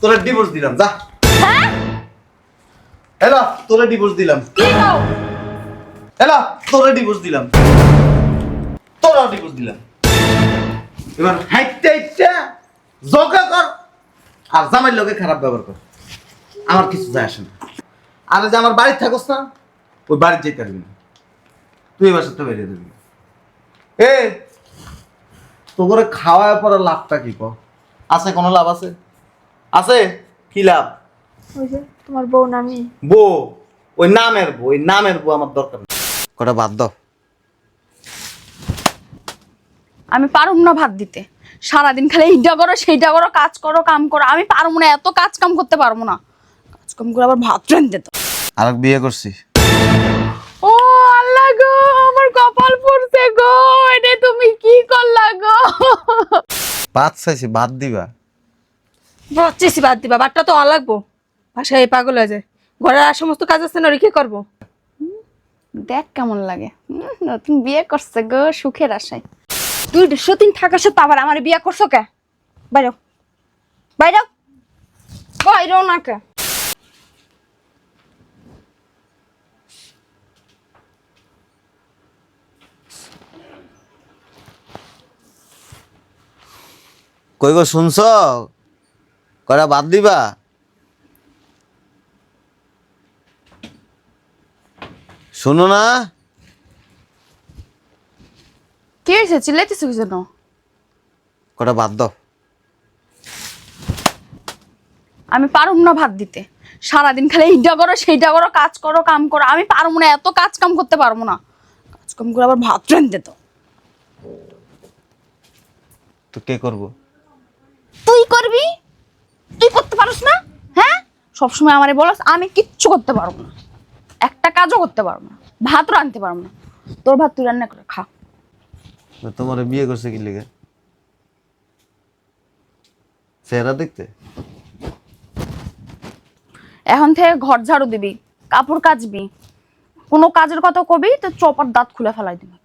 তোরা ডিভোর্স দিলাম যা। হ্যাঁ? এলা তোরা ডিভোর্স দিলাম। কি কও? এলা তোরা ডিভোর্স দিলাম। তোরা ডিভোর্স দিলাম। এবার হাইটটা হাইটটা জগা কর আর জামাইয়ের লোকে খারাপ ব্যবহার কর। আমার কিছু যায় আসে না। আর যে আমার বাড়িতে থাকস না ওই বাড়ির যেতে পারবি না। তুই এবার সাথে বেরিয়ে দিবি এ তো করে খাওয়ার পরে লাভটা কি কর আছে কোনো লাভ আছে? আছে? কি লাভ? ওই যে তোমার বউ নামি বউ? ওই নামের বউ ওই নামের বউ আমার দরকার নেই। কটা বাদ দাও। আমি পারুম না ভাত দিতে। সারাদিন খালি এইটা করো সেইটা করো কাজ করো কাম করো। আমি পারব না এত কাজ কাম করতে পারব না। কাজ কাম করে আবার ভাত রান্ধতে তো। আর বিয়ে করছি। ও আল্লাহ গো আমার কপাল পড়ছে গো এটা তুমি কি করলা গো? ভাত চাইছি ভাত দিবা। বচ্চেছি বাদ দিবা বাটটা তো লাগবো ভাষায় পাগল হয়ে যায়। ঘরের আর সমস্ত কাজ আছে না কি করব? দেখ কেমন লাগে। হুম, নতুন বিয়ে করছে গো সুখের আশায়। তুই সতীন থাকার সাথে আবার আমার বিয়ে করছ কে? বাইরেও বাইরেও বাইরেও না কে? কই গো শুনছ? কটা বাদ দিবা? শুনো না। কি হয়েছে? চিল্লাইতেছো কি জন্য কটা বাদ দাও। আমি পারুম না ভাত দিতে। সারাদিন খালি এইটা করো সেইটা করো কাজ করো কাম করো। আমি পারব না এত কাজ কাম করতে পারব না। কাজ কাম করে আবার ভাত রান্ধতে তো। তো কে করব? তুই করবি? তুই করতে পারস না হ্যাঁ? সবসময় আমারে বলস আমি কিচ্ছু করতে পারব না। একটা কাজও করতে পারব না ভাত রাঁধতে পারব না। তোর ভাত তুই রান্না করে খা। তোমার বিয়ে করছে কি লেগে? চেহারা দেখতে? এখন থেকে ঘর ঝাড়ু দিবি কাপড় কাচবি। কোনো কাজের কথা কবি তো চপার দাঁত খুলে ফেলাই দিবি।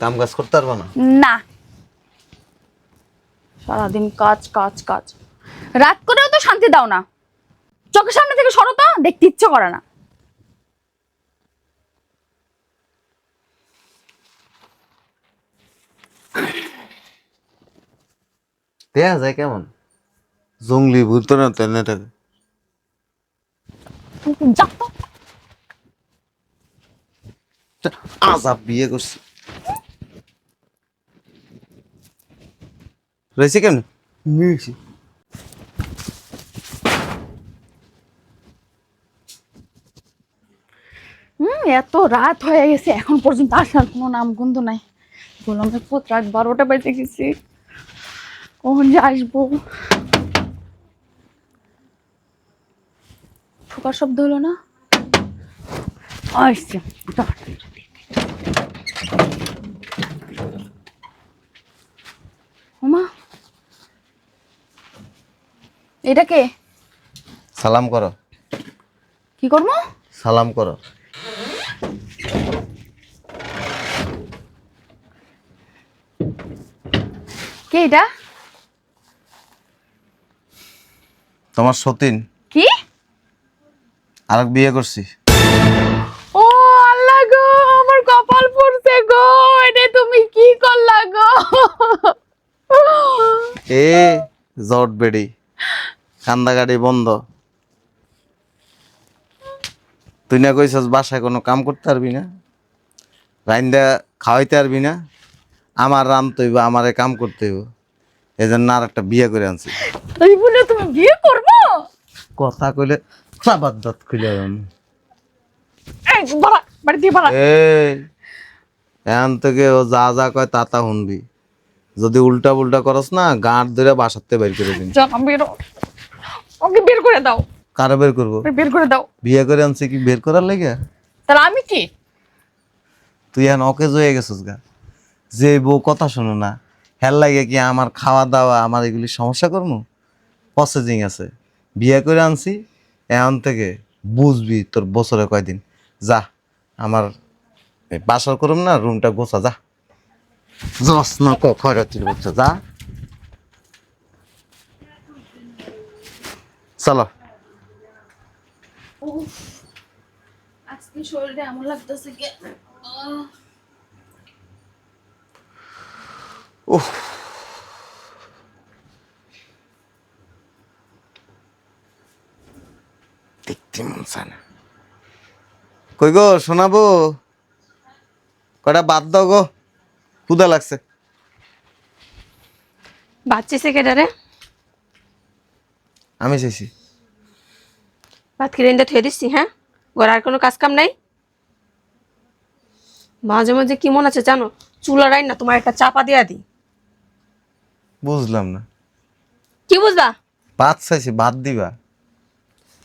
কাম কাজ করতে পারব না? না। সারাদিন কাজ কাজ কাজ। রাত করেও তো শান্তি দাও না। চোখের সামনে থেকে সরো তো দেখতে ইচ্ছে করে না। দেয়া যায় কেমন? জঙ্গলি ভূত না তেনে থাকে। যা তো। আজাব বিয়ে করছি। রয়েছে কেমন? মিলছি হুম এত রাত হয়ে গেছে এখন পর্যন্ত আসার কোনো নাম গন্ধ নাই পুত রাত বারোটা বেজে গেছি। কখন যে আসব? ঠোকার শব্দ হলো না? আসছে এটা কে? সালাম করো। কি করব? সালাম করো। কে এটা? তোমার সতীন। কি? আর বিয়ে করছি। ও আল্লাহ গো আমার কপাল পড়ছে গো এটা তুমি কি করলা গো? এ জট বেড়ি। কান্দাগাড়ি বন্ধ। তুই না কইছস বাসায় কোনো কাম করতে পারবি না? রাইন্দা খাওয়াইতে পারবি না? আমার রানতে হইব আমারে কাম করতে হইব। এই জন্য আর একটা বিয়ে করে আনছি। এই বলে তুমি বিয়ে করব? কথা কইলে সাবাদ দাঁত খুলে এই বাড়া বাড়ি দিয়ে বাড়া। এই এখান থেকে ও যা যা কয় তা তা শুনবি। যদি উল্টা উল্টা করস না গাঁট ধরে বাসাতে বের করে দিন ওকে বের করে দাও। কারে বের করব? বের করে দাও। বিয়ে করে আনছি কি বের করার লেগে? তাহলে আমি কি? তুই এখন অকেজ হয়ে গেছিস গা। যে বউ কথা শোনো না হেল লাগে কি আমার খাওয়া দাওয়া আমার এগুলি সমস্যা করব প্রসেসিং আছে। বিয়ে করে আনছি এখন থেকে বুঝবি তোর বছরে কয়দিন। যা আমার বাসর করুম না রুমটা গোছা যা। না যা। চলো আজকে শরীরে এমন লাগতেছে কি উফ। দেখতে মন চায় না। কই গো শোনাবো কটা বাদ দাও গো। ক্ষুদা লাগছে। বাচ্চি সেকেটারে আমি চাইছি। ভাত কিনে থুয়ে দিচ্ছি হ্যাঁ ঘরে আর কোনো কাজ কাম নাই? মাঝে মাঝে কি মনে আছে জানো? চুলারাই না তোমার একটা চাপা দিয়া দিই বুঝলাম না। কি বুঝবা? ভাত চাইছি ভাত দিবা।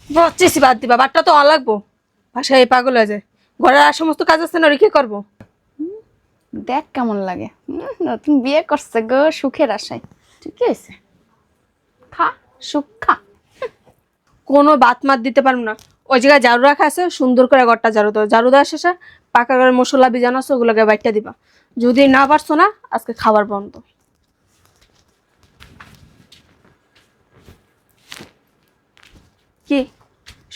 বচ্চেছি বাদ দিবা। বাটটা তো অন লাগবো। এই পাগল হয়ে যায়। ঘরের আর সমস্ত কাজ আছে না রেখে করব দেখ কেমন লাগে। নতুন বিয়ে করছে গো সুখের আশায়। ঠিকই আছে। খা সুখ খা। কোনো বাত মাত দিতে পারব না। ওই জায়গায় ঝাড়ু রাখা আছে, সুন্দর করে ঘরটা ঝাড়ু দাও। ঝাড়ু দেওয়া শেষে পাকা ঘরের মশলা বিজানো আছে, ওগুলোকে বাইটটা দিবা। যদি না পারছ না, আজকে খাবার বন্ধ। কি?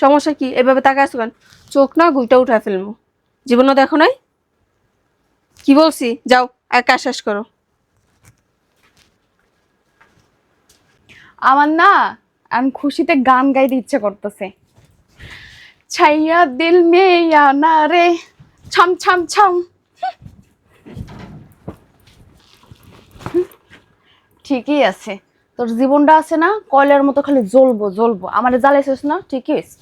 সমস্যা কি? এভাবে তাকে কেন? চোখ না গুইটা উঠায় ফেলব। জীবনও দেখো নাই? কি বলছি? যাও এক কাজ শেষ করো। আমার না আমি খুশিতে গান গাইতে ইচ্ছে করতেছে। ছাইয়া দিল মেয়া না রে, ছম ছম ছম। ঠিকই আছে। তোর জীবনটা আছে না, কয়লার মতো খালি জ্বলবো জ্বলবো। আমার জ্বালাইছিস না? ঠিকই আছে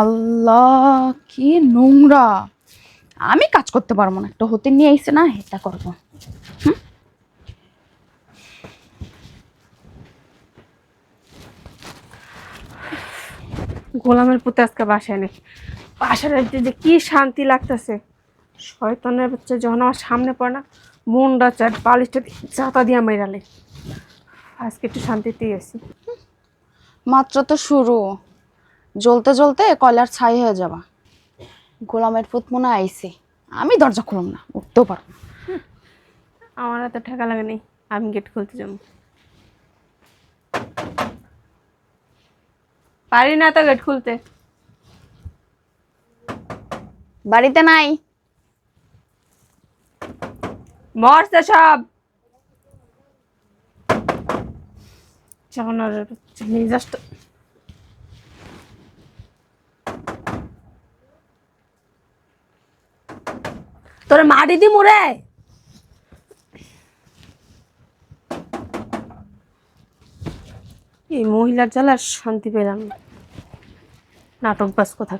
আল্লাহ কি নোংরা। আমি কাজ করতে পারব না। একটা হতে নিয়ে আইসে না এটা করব। গোলামের পুতে আজকে বাসায় নেই। বাসার যে কি শান্তি লাগতেছে। শয়তানের বাচ্চা যখন আমার সামনে পড়ে না মনটা চাট বালিশটা চাতা দিয়া মেরালে আজকে একটু শান্তিতেই আছি। মাত্র তো শুরু। জ্বলতে জ্বলতে কয়লার ছাই হয়ে যাবা। গোলামের পুত মনে আইসে আমি দরজা খুলুম না উঠতেও পারব। আমার হাতে ঠেকা লাগে নেই আমি গেট খুলতে যাব। পারি না তো গেট খুলতে। বাড়িতে নাই। মরছে সব। যখন মেজাজটা তোরে মারি দি মুরে। এই মহিলার জ্বালা আর শান্তি পেলাম নাটক বাস কথা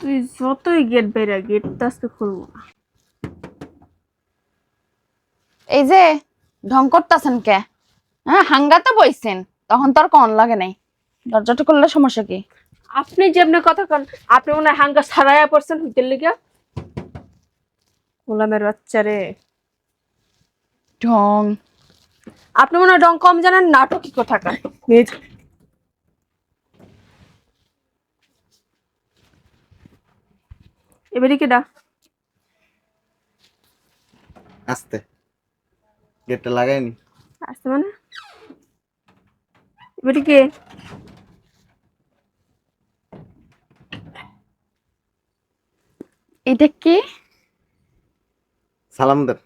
তুই যতই গেট বেরা গেট তো আজকে খুলবো না। এই যে ঢং করতেছেন কে? হ্যাঁ হাঙ্গাতে বইছেন। তখন তো আর কন লাগে নাই। দরজাটা করলে সমস্যা কি? আপনি যে আপনি কথা কন আপনি মনে হয় হাঙ্গা সারাইয়া পড়ছেন হইতে লিগা? গোলামের বাচ্চা রে ঢং। আপনি মনে হয় রং কম জানেন নাটকই কোথাকার। মেয়ে- এবারে কেডা? আসতে। গেটটা লাগাইনি। আসতে মানে? এবারে কে? এটা কি? সালাম দেন।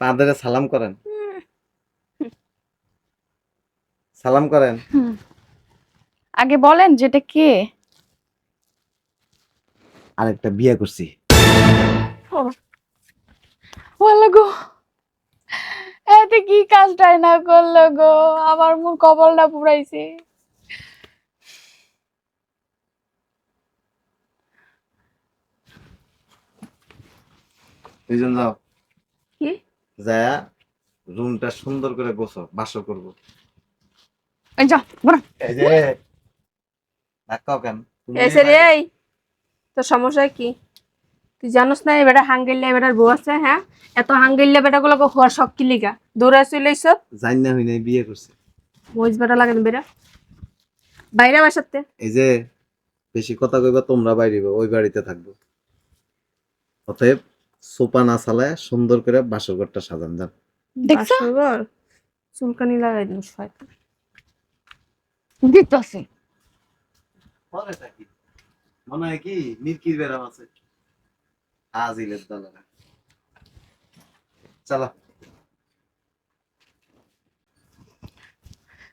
তাদের সালাম করেন। সালাম করেন। আগে বলেন যেটা কে। আরেকটা বিয়ে করছি। ও, বলো গো। এতে কি কাজটাই না করল গো? আমার মুখ কপালটা পুরাইছে। দুইজন যাও। কি? যায়া রুমটা সুন্দর করে গোছো বাসর করব। এই যা বড় এই যে ধাক্কাও কেন? এসে রে এই। তোর সমস্যা কি? তুই জানোস না এবারে হাঙ্গেলিয়া এবারে বউ আছে হ্যাঁ? এত হওয়ার শখ কি লিগা? দৌড়ে চলে এইসব জানি না হই নাই বিয়ে করছে। বেটা লাগে না বেটা। বাইরে বাসাতে এই যে বেশি কথা কইবা তোমরা বাইরে ওই বাড়িতে থাকব। অতএব সোপা না চালায় সুন্দর করে বাসর ঘরটা সাজান যান দেখছ? চুলকানি লাগাই দিন শয়তান। দিতেছি পরে থাকি। মনে হয় কি মিরকির আছে। আজিলের দলেরা চালা।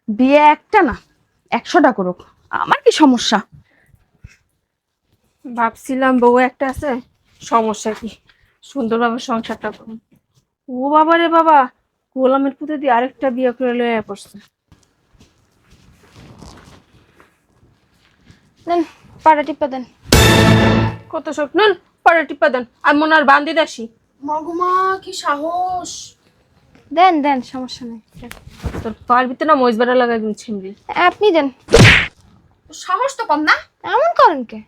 বিয়ে একটা না একশোটা করুক। আমার কি সমস্যা? ভাবছিলাম বউ একটা আছে সমস্যা কি? সুন্দরভাবে সংসারটা করুন। ও বাবা রে বাবা গোলামের পুঁতে দিয়ে আরেকটা বিয়ে করে লয়ে পড়ছে। দেন পাড়া টিপা দেন। কত শোক নেন পরে টিপা দেন আর মনে আর বান্দি দাসি। মগমা কি সাহস। দেন দেন সমস্যা নেই। তোর পার ভিতরে না বেটা লাগাই দিন ছিমড়ি। আপনি দেন। সাহস তো কম না। এমন করেন কে?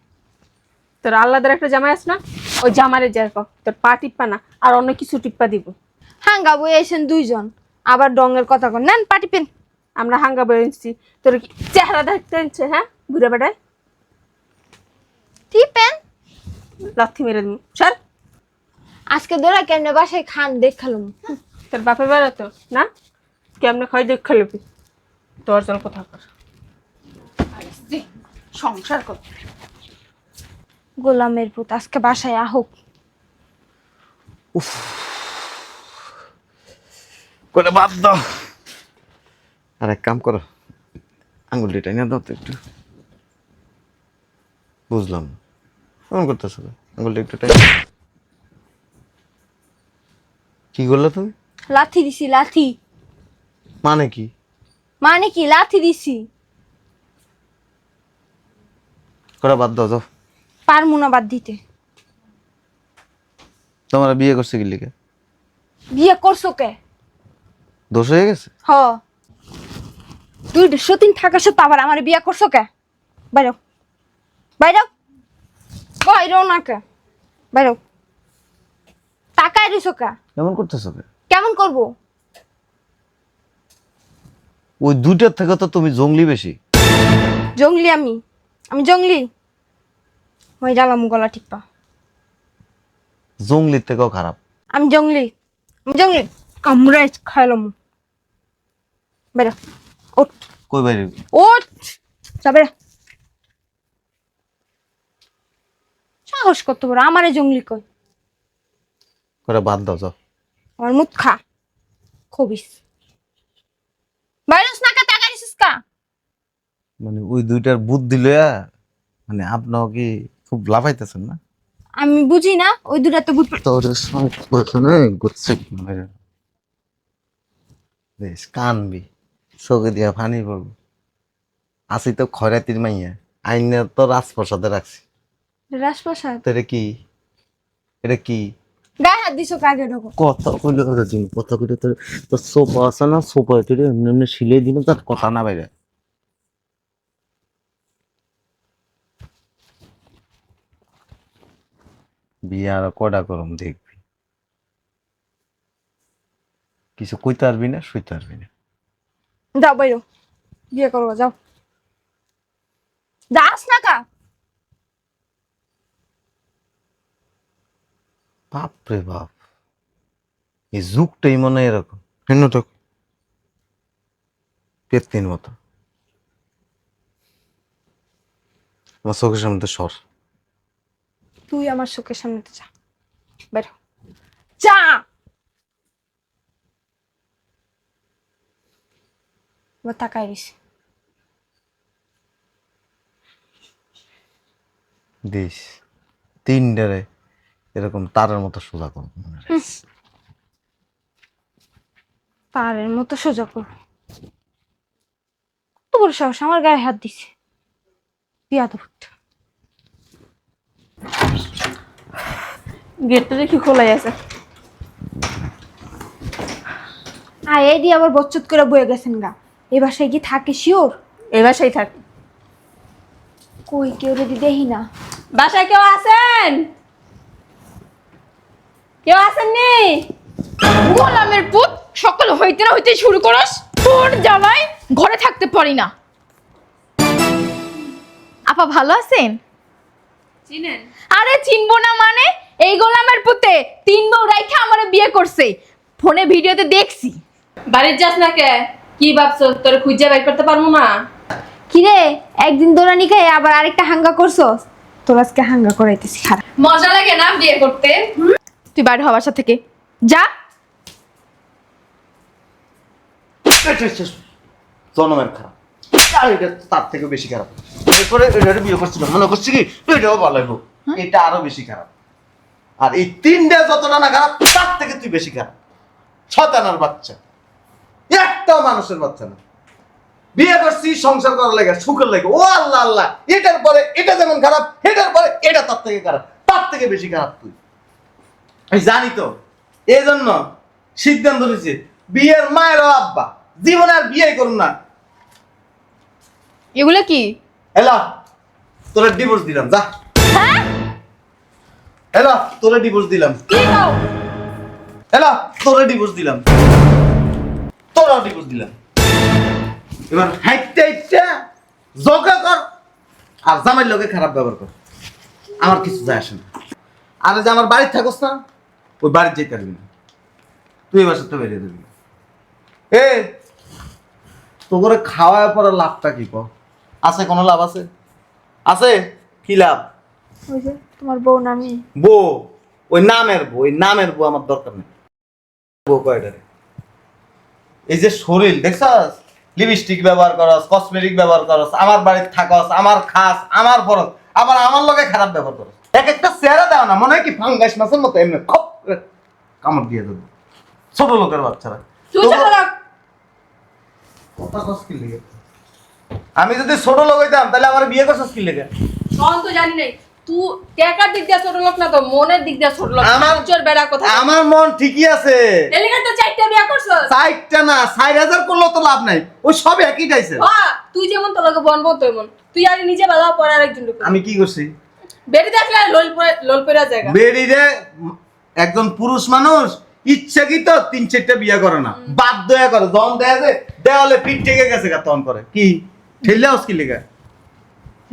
তোর আল্লাদের একটা জামাই আছে না? ওই জামারে যার তোর পা টিপ্পা না আর অন্য কিছু টিপ্পা দিব। হাঙ্গা বই এসেন দুইজন। আবার ডঙ্গের কথা কন। নেন পাটি পেন আমরা হাঙ্গা বয়ে এনেছি তোর কি চেহারা দেখতে এনেছে হ্যাঁ? ঘুরে বেড়ায় টিপেন। লাথি মেরে দিন সর আজকে দোরা কেমনে বাসায় খান দেখালুম তোর বাপের বেড়া তো না? কেমনে খাই দেখ খেলবি। তোর জল কোথা কর সংসার কর গোলামের পুত আজকে বাসায় আহুক করে বাদ দাও। আর এক কাম করো আঙুলটি টাইনা দাও তো একটু। বুঝলাম। কেমন করতেছো আঙুলটা একটু টাইনা কি করলে তুমি? লাথি দিছি লাথি। মানে কি? মানে কি? লাথি দিছি। করে বাদ দাও যাও। পারমু না বাদ দিতে। তোমার বিয়ে করছে কি লিখে বিয়ে করছ কে? দোষ হয়ে গেছে? হ। তুই সতীন থাকার সাথে আবার আমার বিয়ে করছ কে? বাইরো। বাইরো। বাইরো না কে? বাইরো। টাকায় দিছো কে? কেমন করতেছো কে? কেমন করব? ওই দুইটার থেকে তো তুমি জঙ্গলি বেশি। জঙ্গলি আমি। আমি জঙ্গলি। ওই জ্বালাম গলা টিপ্পা জঙ্গলির থেকেও খারাপ আমি জঙ্গলি আমি জঙ্গলি কামড়াই খাইলাম বেরো ওঠ কই বাইরে ওঠ যাবে সাহস করতে পারো আমারে জঙ্গলি কই করে বাদ দাও যাও আমার মুখ খা। খবিস বাইরস না কা টাকা দিছিস কা। মানে ওই দুইটার বুদ্ধি লইয়া মানে আপনাও কি খুব লাফাইতেছেন না? আমি বুঝি না ওই দুটা তো বুঝ তোর বছরে গুচ্ছে বেশ কানবি চোখে দিয়া ফানি পড়ব। আসি তো খয়রাতির মাইয়া আইনে তো রাজপ্রসাদে রাখছি। রাজপ্রসাদ? এটা কি? এটা কি? গায়ে হাত দিছো কাকে ঢোকো? কথা কইলে? কথা কইলে তোর? তোর সোফা আছে না সোফা এটা এমনি এমনি সিলে দিন তার কথা না বাইরে। বিয়ে আর কটা করম দেখবি? কিছু কইতে পারবি না শুইতে পারবি না। যাও বাইরো বিয়ে করব যাও। যাস না কা। বাপ রে বাপ এই যুগটাই মনে হয় এরকম। কেন তো পেত্তির মতো। আমার চোখের সামনে তো সর। আমার চোখের সামনে যা। বেরো যা! এবার তাকাই দিস দিস তিনটারে এরকম তারের মতো সোজা কর। পারের মতো সোজা কর। কত বড় সাহস আমার গায়ে হাত দিছে। বিয়াদব গেটটা দেখি খোলাই আছে। আয় এই দিয়ে আবার বচ্চত করে বয়ে গেছেন গা। এ বাসায় কি থাকে শিওর? এই বাসায় থাক। কই কেউ যদি দেখি না? বাসায় কেউ আছেন? কেউ আসেননি গোলামের পুত সকাল হইতে না হইতে শুরু করস। তোর জ্বালায় ঘরে থাকতে পারি না। আপা ভালো আছেন? চিনেন? আরে চিনবো না মানে এই গোলামের পুতে তিন বউ রাইখা আমারে বিয়ে করছে। ফোনে ভিডিওতে দেখছি। বাড়ির যাস না কে? কি ভাবছ? তোর খুঁজে বের করতে পারব না? কিরে একদিন দৌড়ানি খাই আবার আরেকটা হাঙ্গা করছ তোর আজকে হাঙ্গা করাইতেছি খারাপ। মজা লাগে না বিয়ে করতে? তুই বাইরে হওয়ার বাসা থেকে। যা। জনমের খারাপ। আর এটা তার থেকে বেশি খারাপ। এরপরে এটা বিয়ে করছিল। মনে করছি কি? এটাও ভালো এটা আরও বেশি খারাপ। আর এই তিনটা যতটা না খারাপ তার থেকে তুই বেশি খারাপ। ছতানার বাচ্চা। একটাও মানুষের বাচ্চা না। বিয়ে করছি সংসার করার লাগে সুখের লাগে। ও আল্লাহ আল্লাহ। এটার পরে এটা যেমন খারাপ এটার পরে এটা তার থেকে খারাপ। তার থেকে বেশি খারাপ তুই। আমি জানি তো। এই জন্য সিদ্ধান্ত নিয়েছি বিয়ের মায়ের আব্বা। জীবনে আর বিয়ে করুন না। এগুলো কি? এলা তোরা ডিভোর্স দিলাম যা। এলা তোরা ডিভোর্স দিলাম। এলা তোরা ডিভোর্স দিলাম। তোরা ডিভোর্স দিলাম। এবার হাইটটা হাইটটা জগা কর আর জামাইয়ের লোকে খারাপ ব্যবহার কর। আমার কিছু যায় আসে না। আর যে আমার বাড়িতে থাকস না ওই বাড়ির যেতে পারবি না। তুই এবার সাথে বেরিয়ে দেবি এ তো করে খাওয়ার পরে লাভটা কি কর আছে কোনো লাভ আছে? আছে? কি লাভ? ওই যে তোমার বউ নামি বউ ওই নামের বউ ওই নামের বউ আমার দরকার নেই। বউ কয়টারে? এই যে শরীর দেখছস? লিপস্টিক ব্যবহার করস কসমেটিক ব্যবহার করস আমার বাড়িতে থাকস আমার খাস আমার ফরস আবার আমার লগে খারাপ ব্যবহার করস। এক একটা চেহারা দাও না মনে হয় কি ফাঙ্গাস মাছের মতো এমনি খপ কামড় দিয়ে দেবো। ছোট লোকের বাচ্চারা। কথা কস কি লেগে? আমি যদি ছোট লোক হইতাম তাহলে আমার বিয়ে করছস কি লেগে? তো জানি নাই। তুই টাকার দিক দিয়ে ছোট লোক না তো মনের দিক দিয়ে ছোট লোক আমার- চোর বেড়া কথা। আমার মন ঠিকই আছে। তো চারটা বিয়া করছস? না তো লাভ নাই। ওই সব একই টাইছে তুই যেমন তোর লগে বনবো তেমন। তুই আগে নিজে বাধা পরে আরেকজন ঢুকে আমি কি করছি? বেড়ে দেখলে লোল লোল পরে জায়গা বেরিয়ে একজন পুরুষ মানুষ ইচ্ছাকৃত তিন চারটা বিয়ে করে না। বাধ্য করে যখন দেয়া যে দেওয়ালে পিঠ ঠেকে গেছে গা তখন করে কি? ঠেললে আস কি লেগা?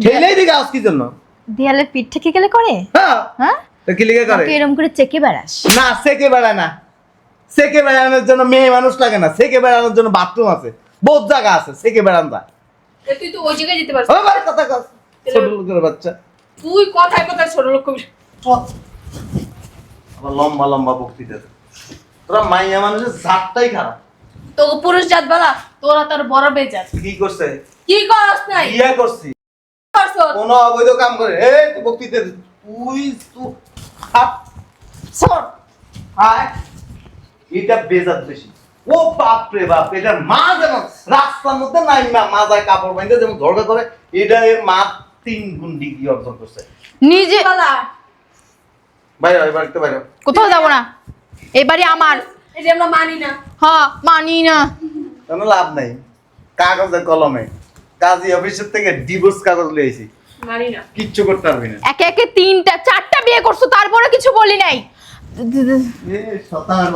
ঠেলেই দিকে আস কি জন্য? দেয়ালের পিঠ থেকে গেলে করে? হ্যাঁ। হ্যাঁ? তো কি লেগে করে? তুই এরকম করে চেকে বেড়াস। না সেকে বেড়ায় না। সেকে বেড়ানোর জন্য মেয়ে মানুষ লাগে না। সেকে বেড়ানোর জন্য বাথরুম আছে। বহুত জায়গা আছে সেকে বেড়ান যায়। তুই তো ওই জায়গায় যেতে পারছিস। কথা কস। ছোট লোকের বাচ্চা। তুই কথায় কথায় ছোট লোক কবি আবার লম্বা লম্বা বক্তৃতা তোরা মাইয়া মানুষের জাতটাই খারাপ। তো পুরুষ জাত বালা তোরা তোর বড় বেজাত। কি করছে? কি করস নাই? বিয়ে করছি। করছ কোন অবৈধ কাম করে। এই তুই বক্তৃতা। তুই হাত সর। আয়। এটা বেজাত বেশি। ও বাপ রে বাপ এটার মা যেমন রাস্তার মধ্যে নাই মা কাপড় বাইন্ধে যেমন করে এটা এর মা তিন গুণ ডিগ্রি অর্জন করছে। নিজে বাইরে হয় বাড়িতে বাইরে কোথাও যাব না। এই বাড়ি আমার। এই যে আমরা মানি না। হ্যাঁ মানি না। কোনো লাভ নাই। কাগজে কলমে। কাজী অফিসের থেকে ডিভোর্স কাগজ লিয়েছি মানি না। কিচ্ছু করতে পারবি না। একে একে তিনটা চারটা বিয়ে করছ তারপরে কিছু বলি নাই। এ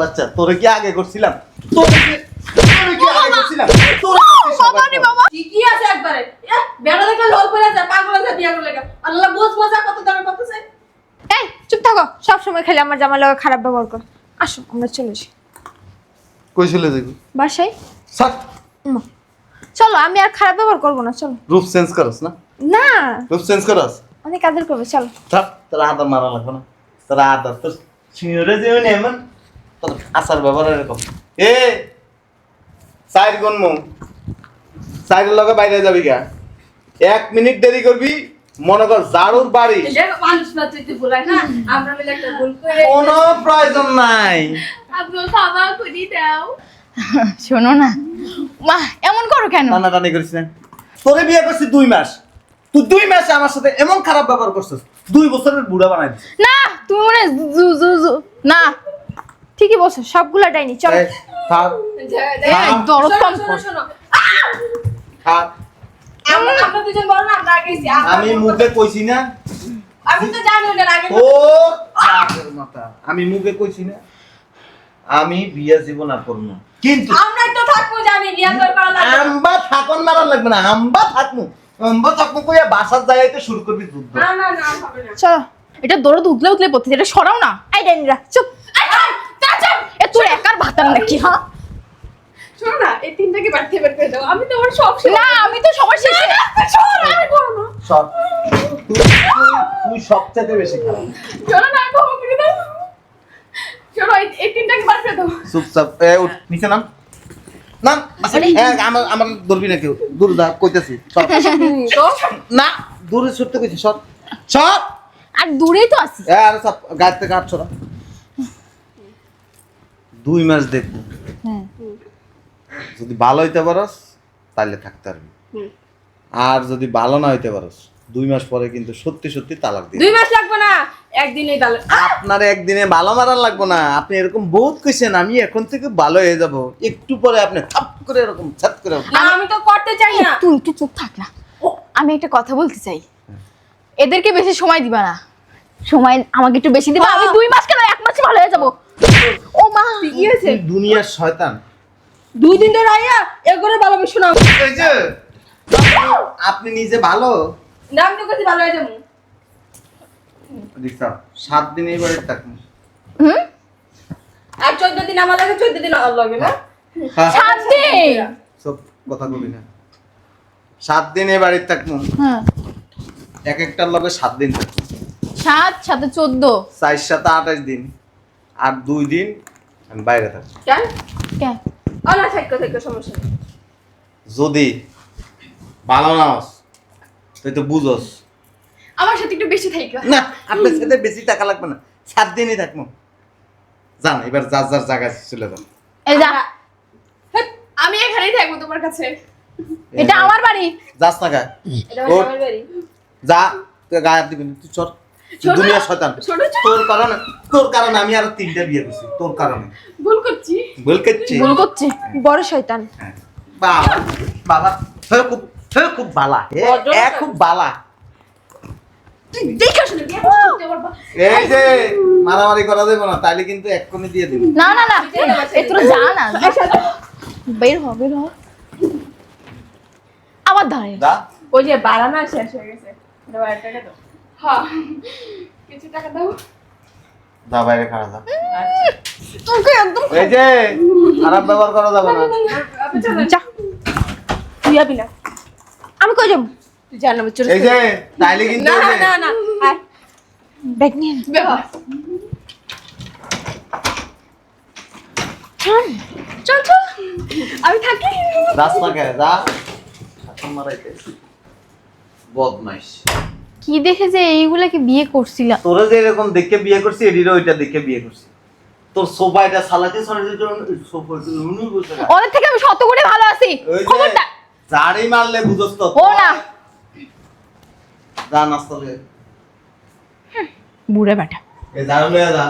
বাচ্চা তোরে কি আগে করছিলাম? তোরে কি তোরে কি আগে করছিলাম? তোরে বাবা রে বাবা! ঠিকই আছে একবারে? বেড়া দেখলে লোল পরে যায় পাগল আছে বিয়া করে লেগে আল্লাহ বোঝ মজা কত দামে কত এই চুপ থাকো সব সময় খালি আমার জামার লগে খারাপ ব্যবহার কর। আসো আমরা চলে যাই কই চলে যাবি? বাসায়? চলো আমি আর খারাপ ব্যবহার করব না চলো। রূপ চেঞ্জ করস না? না। রূপ চেঞ্জ করস? অনেক আদর করবে চলো। থাক তোর আদার মারা লাগবে না। তোর আদার তোর শিওরে যে এমন। তোর আসার ব্যবহার এরকম। এ সাইড গনমু সাইডের লগে বাইরে যাবি গা। এক মিনিট দেরি করবি মনে কর জারুর বাড়ি। মানুষ না তুই তুই বলাই না? আমরা মিলে একটা ভুল করে কোনো প্রয়োজন নাই। শোনো না মা এমন করো কেন? টানা টানি করিস না। তোরে বিয়ে করছি দুই মাস। তুই দুই মাসে আমার সাথে এমন খারাপ ব্যবহার করছিস দুই বছরের বুড়া বানাই দিছিস না তুমি মনে হয় জু- জু- জু- না। ঠিকই বলছো সবগুলা ডাইনি চলো। এই, থাক। যা- দরদ শোনো, কম শোনো, কর। শোনো। থাক। আমরা আমরা দুজন বড় না আমরা আগে আমি মুখে কইছি না। আমি তো জানি ওটার আগে ও মাথা আমি মুখে কইছি না। আমি বিয়া জীবন আর করব না। কিন্তু আমরাই তো থাকব জানি বিয়া লাগবে। না। আম্বা থাকন মারান লাগবে না আম্বা থাকমু। আম্বা থাকমু কইয়া বাসার যাইতে শুরু করবি যুদ্ধ। না না না হবে না। চলো এটা দৌড়ে উতলে উতলে পড়তেছে এটা সরাও না। এই ডেনিরা চুপ। এ তোর একার ভাতার নাকি হ্যাঁ? শোনো না এই তিনটাকে বাড়তে করে দাও। আমি তোমার সব না আমি তো সবার শেষে আমি করব না। সব তুই- তুই- তুই সবচেয়ে বেশি খারাপ। শোনো না আমি ক্ষমা করে দাও। শোনো এই- এই তিনটাকে বার করে দাও চুপচাপ এ উঠ নিচে নাম। হ্যাঁ আমার আমার ধরবি না কেউ দূর যা কইতাছি সর তো না দূরে ছুটতে কইছি সর সর আর দূরেই তো আছি এ আর সব গাছ থেকে হাত ছড়া দুই মাস দেখব। হ্যাঁ। যদি ভালো হইতে পারস তাহলে থাকতে পারবি। আর যদি ভালো না হইতে পারস দুই মাস পরে কিন্তু সত্যি সত্যি তালাক দিবি দুই মাস লাগবে না একদিনেই তাহলে আপনার একদিনে ভালো মারার লাগবো না। আপনি এরকম বহুত কইছেন আমি এখন থেকে ভালো হয়ে যাব। একটু পরে আপনি থাপ করে এরকম ছাত করে না আমি তো করতে চাই না। তুই একটু চুপ থাক না। আমি একটা কথা বলতে চাই। এদেরকে বেশি সময় দিবা না। সময় আমাকে একটু বেশি দিবা। আমি দুই মাস কেন এক মাসে ভালো হয়ে যাব? ও মা! কি হয়েছে? দুনিয়ার শয়তান। দুই দিন ধরে আইয়া এ করে এই যে, আপনি নিজে ভালো। নাম তো কাছে ভালো হয়ে যাব। দেখছ সাত দিন এই বাড়িতে থাকুন হুম? আর চোদ্দ দিন আমার লাগে চোদ্দ দিন আর লাগে না? সাত দিন? সব কথা বলি না। সাত দিন এই বাড়িতে থাকব। হ্যাঁ। এক একটার লগে সাত দিন থাকব। সাত সাথে চোদ্দ? চার সাথে আঠাশ দিন। আর দুই দিন আমি বাইরে থাকব। কেন? কেন ও না থাকো থাকো সমস্যা যদি ভালো না তুই তো বুঝস। আমার সাথে একটু বেশি থাইকা। না আপনার সাথে বেশি টাকা লাগবে না। সাত দিনই থাকব। যান এবার যার যার জায়গায় চলে যান। এই যা। আমি এখানেই থাকব তোমার কাছে। এটা আমার বাড়ি। যাস না এটা আমার বাড়ি। যা তুই গায়ে দিবি তুই চল। দুনিয়া শয়তান। তোর কারণে তোর কারণে আমি আরও তিনটা বিয়ে করছি। তোর কারণে। ভুল করছি। বল কেছি ভুল করছে। বড় শয়তান। বাবা। বাবা। হে খুব বালা। এ খুব বালা। তুই দেখে শুনে বিয়ে করতে পারবা এই যে মারামারি করা যাবে না তাইলে কিন্তু এক্ষুনি দিয়ে দিবি। না না না এ তোরা যা না বের হ বের হ। আবার দাঁড়ায় যা। ওই যে বাড়ানা শেষ হয়ে গেছে। দাও এক টাকা দাও। হ্যাঁ কিছু টাকা দাও। যা বাইরে খাওয়া যা। তোকে একদম এই যে খারাপ ব্যবহার করা যাবে না। যা। তুই যাবি না। আমি কই যাব? তুই জানো আমি চলে এই যে তাইলে কিন্তু না না না আয়। ব্যাগ নিয়ে নে। বের হ। চল চল। আমি থাকি। না কে যা এখন মারাইতে বদমাইশ। কি দেখে যে এইগুলাকে বিয়ে করছিলাম তোরা যে এরকম দেখে বিয়ে করছি এডিরও ওইটা দেখে বিয়ে করছি। তোর সোফা এটা সালাতে সরাতে সোফা উনি বসে না। ওদের থেকে আমি শত করে ভালো আছি। যে। খবরদার জাড়ি মারলে বুঝস তো। ও না যা নাস্তা লয়ে বুড়ে বেটা। এই ঝাড়ু লয়ে যা।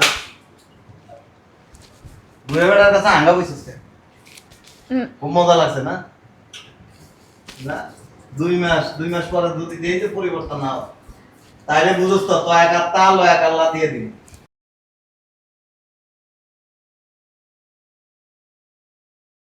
বুড়ে বেড়ার কাছে আঙ্গা বসেছ হুম। খুব মজা লাগছে না? না দুই মাস দুই মাস পরে যদি যে পরিবর্তন না হয়, তাইলে বুঝস তো তো এক আত্মা লো এক দিয়ে দিবি।